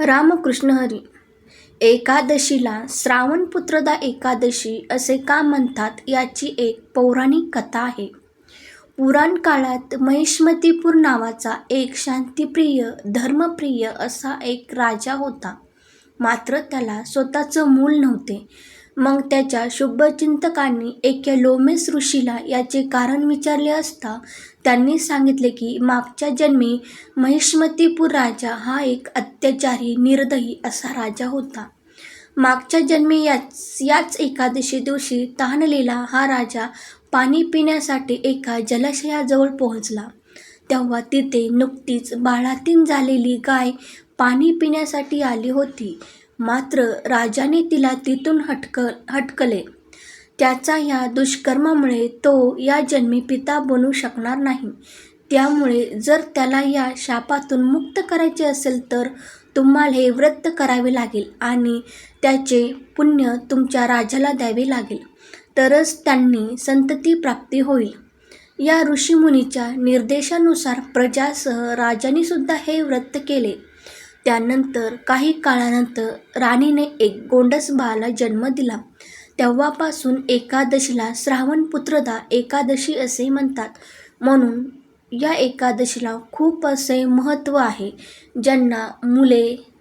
रामकृष्ण हरी. एकादशीला श्रावणपुत्रदा एकादशी असे का म्हणतात याची एक पौराणिक कथा आहे. पुराण काळात महिष्मतीपूर नावाचा एक शांतिप्रिय धर्मप्रिय असा एक राजा होता. मात्र त्याला स्वतःचं मूल नव्हते. मग त्याच्या शुभचिंतकांनी एका लोमेस ऋषीला याचे कारण विचारले असता त्यांनी सांगितले की मागच्या जन्मी महिष्मतीपूर राजा हा एक अत्याचारी निर्दयी असा राजा होता. मागच्या जन्मी याच याच एकादशी दिवशी तहानलेला हा राजा पाणी पिण्यासाठी एका जलाशयाजवळ पोहोचला. तेव्हा तिथे नुकतीच बाळातीन झालेली गाय पाणी पिण्यासाठी आली होती. मात्र राजाने तिला तिथून हटक हटकले. त्याचा या दुष्कर्मामुळे तो या जन्मी पिता बनू शकणार नाही. त्यामुळे जर त्याला या शापातून मुक्त करायचे असेल तर तुम्हाला हे व्रत करावे लागेल आणि त्याचे पुण्य तुमच्या राजाला द्यावे लागेल. तरच त्यांनी संतती प्राप्ती होईल. या ऋषीमुनीच्या निर्देशानुसार प्रजासह राजांनीसुद्धा हे व्रत केले. त्यानंतर काही काळानंतर राणीने एक गोंडस बाळाला जन्म दिला. तेव्हापासून एकादशीला श्रावणपुत्रदा एकादशी असे म्हणतात. म्हणून या एकादशीला खूप असे महत्त्व आहे ज्यांना मुले